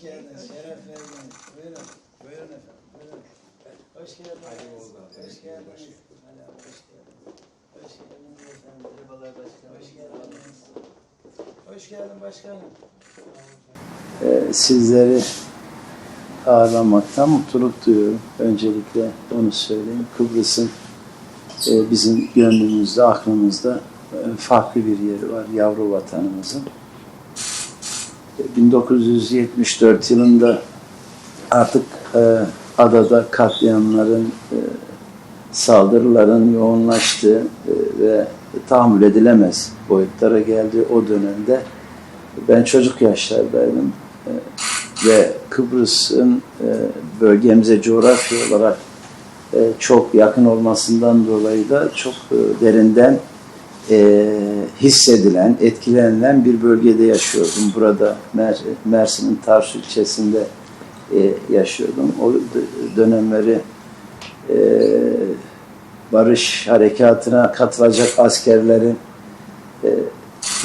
Hoş geldiniz, şeref verdiniz. Buyurun, buyurun efendim, buyurun. Hoş geldiniz. Hoş geldiniz. Hala hoş geldiniz. Hoş geldiniz efendim. Merhabalar başkanım. Hoş geldiniz. Hoş geldin başkanım. Ee, sizleri ağırlamaktan mutluluk duyuyorum. Öncelikle onu söyleyeyim. Kıbrıs'ın e, bizim gönlümüzde, aklımızda e, farklı bir yeri var. Yavru vatanımızın. 1974 yılında artık e, adada katliamların, e, saldırıların yoğunlaştığı e, ve tahammül edilemez boyutlara geldiği o dönemde ben çocuk yaşlardaydım E, ve Kıbrıs'ın e, bölgemize coğrafya olarak e, çok yakın olmasından dolayı da çok e, derinden e, hissedilen, etkilenilen bir bölgede yaşıyordum. Burada Mer Mersin'in Tarsus ilçesinde e, yaşıyordum. O dönemleri e, barış harekatına katılacak askerlerin e,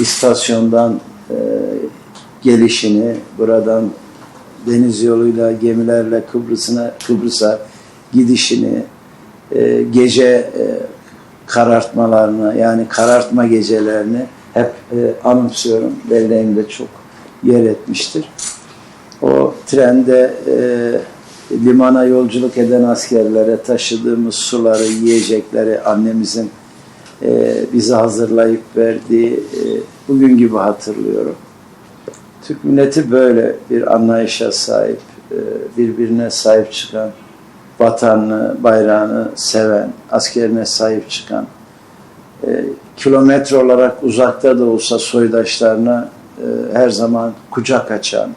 istasyondan e, gelişini, buradan deniz yoluyla, gemilerle Kıbrıs'ına Kıbrıs'a gidişini, e, gece e, karartmalarını yani karartma gecelerini hep e, anımsıyorum. Belleğimde çok yer etmiştir. O trende e, limana yolculuk eden askerlere taşıdığımız suları, yiyecekleri annemizin e, bize hazırlayıp verdiği e, bugün gibi hatırlıyorum. Türk milleti böyle bir anlayışa sahip, e, birbirine sahip çıkan, vatanını, bayrağını seven, askerine sahip çıkan, e, kilometre olarak uzakta da olsa soydaşlarına e, her zaman kucak açan,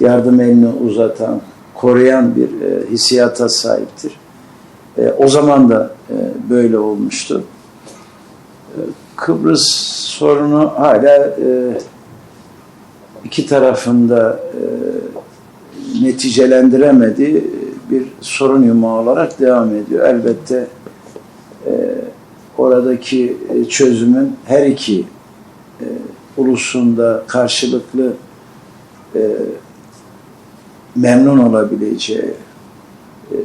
yardım elini uzatan, koruyan bir e, hissiyata sahiptir. E, o zaman da e, böyle olmuştu. E, Kıbrıs sorunu hala e, iki tarafında e, neticelendiremediği bir sorun yumağı olarak devam ediyor. Elbette e, oradaki e, çözümün her iki e, ulusunda karşılıklı e, memnun olabileceği e,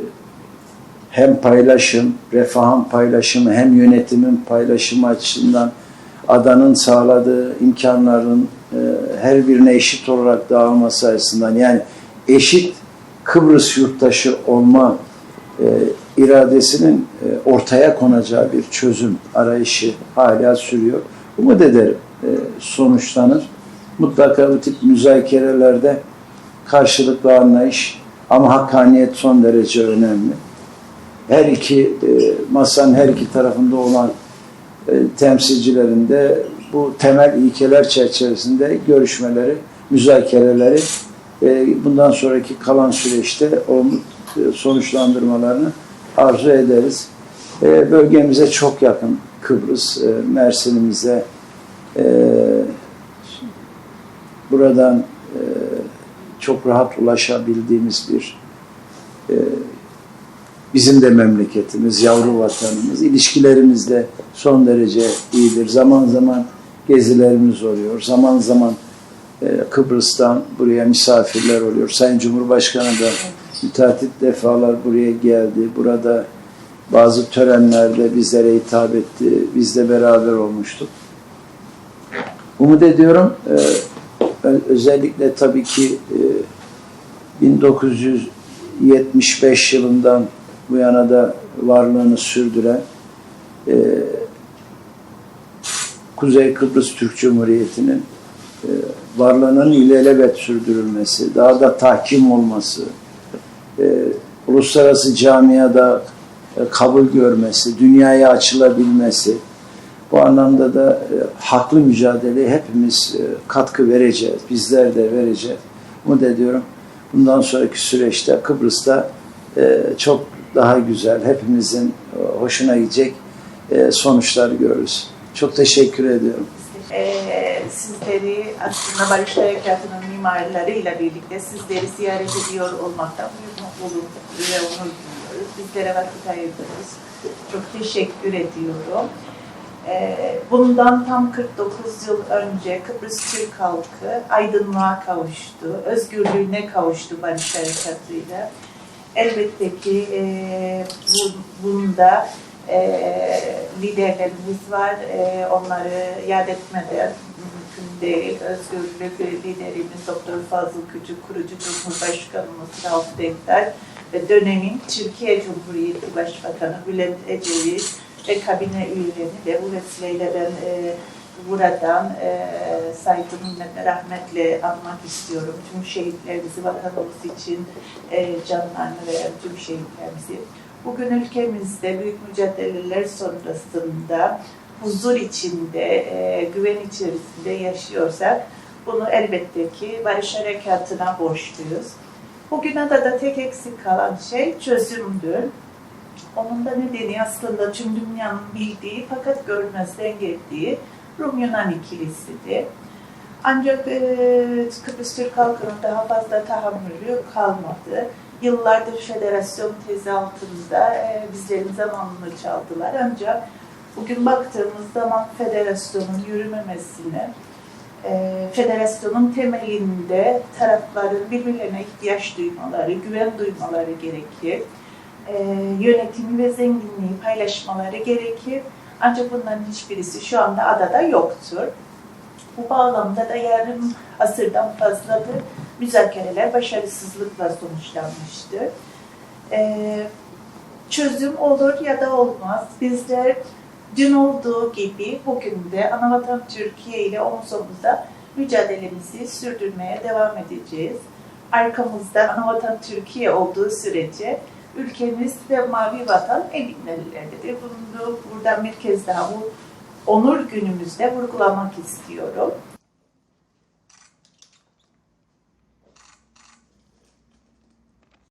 hem paylaşım, refahın paylaşımı hem yönetimin paylaşımı açısından adanın sağladığı imkanların e, her birine eşit olarak dağılması açısından yani eşit Kıbrıs yurttaşı olma e, iradesinin e, ortaya konacağı bir çözüm arayışı hala sürüyor. Umut ederim e, sonuçlanır. Mutlaka bu tip müzakerelerde karşılıklı anlayış ama hakkaniyet son derece önemli. Her iki e, masanın her iki tarafında olan e, temsilcilerinde bu temel ilkeler çerçevesinde görüşmeleri, müzakereleri bundan sonraki kalan süreçte olumlu e, sonuçlandırmalarını arzu ederiz. E, bölgemize çok yakın Kıbrıs, e, Mersin'imize buradan çok rahat ulaşabildiğimiz bir bizim de memleketimiz, yavru vatanımız. İlişkilerimiz de son derece iyidir. Zaman zaman gezilerimiz oluyor. Zaman zaman Kıbrıs'tan buraya misafirler oluyor. Sayın Cumhurbaşkanı da müteahhit defalar buraya geldi. Burada bazı törenlerde bizlere hitap etti. Biz de beraber olmuştuk. Umut ediyorum e, özellikle tabii ki e, 1975 yılından bu yana da varlığını sürdüren e, Kuzey Kıbrıs Türk Cumhuriyeti'nin e, varlığının ilelebet sürdürülmesi, daha da tahkim olması, e, uluslararası camiada e, kabul görmesi, dünyaya açılabilmesi, bu anlamda da e, haklı mücadeleye hepimiz e, katkı vereceğiz, bizler de vereceğiz. Umut ediyorum bundan sonraki süreçte Kıbrıs'ta e, çok daha güzel, hepimizin e, hoşuna gidecek e, sonuçlar görürüz. Çok teşekkür ediyorum. Ee, sizleri aslında Barış Harekatı'nın mimarlarıyla birlikte sizleri ziyaret ediyor olmaktan büyük mutluluk ve onur duyuyoruz. Bizlere vakit ayırdınız. Çok teşekkür ediyorum. Ee, bundan tam 49 yıl önce Kıbrıs Türk halkı aydınlığa kavuştu, özgürlüğüne kavuştu barış harekatıyla. Elbette ki e, bu, bunda e, liderlerimiz var, e, onları yad etmeden mümkün değil. Özgürlük liderimiz Doktor Fazıl Küçük, kurucu Cumhurbaşkanımız Rauf Denktaş ve dönemin Türkiye Cumhuriyeti Başbakanı Bülent Ecevit ve kabine üyelerini de bu vesileyle ben e, buradan e, saygı minnetle rahmetle anmak istiyorum. Tüm şehitlerimizi vatanımız için e, canlarını veren tüm şehitlerimizi. Bugün ülkemizde büyük mücadeleler sonrasında huzur içinde, e, güven içerisinde yaşıyorsak bunu elbette ki barış harekatına borçluyuz. Bugün adada tek eksik kalan şey çözümdür. Onun da nedeni aslında tüm dünyanın bildiği fakat görmezden geldiği Rum-Yunan ikilisidir. Ancak e, Kıbrıs Türk halkının daha fazla tahammülü kalmadı. Yıllardır federasyon tezi altında e, bizlerin zamanını çaldılar. Ancak bugün baktığımız zaman federasyonun yürümemesini, e, federasyonun temelinde tarafların birbirlerine ihtiyaç duymaları, güven duymaları gerekir. E, yönetimi ve zenginliği paylaşmaları gerekir. Ancak bunların hiçbirisi şu anda adada yoktur. Bu bağlamda da yarım asırdan fazladır müzakereler başarısızlıkla sonuçlanmıştır. Ee, çözüm olur ya da olmaz. Bizler dün olduğu gibi bugün de Anavatan Türkiye ile omuz omuza mücadelemizi sürdürmeye devam edeceğiz. Arkamızda Anavatan Türkiye olduğu sürece ülkemiz ve mavi vatan eminlerindedir. Bunu buradan bir kez daha bu onur günümüzde vurgulamak istiyorum.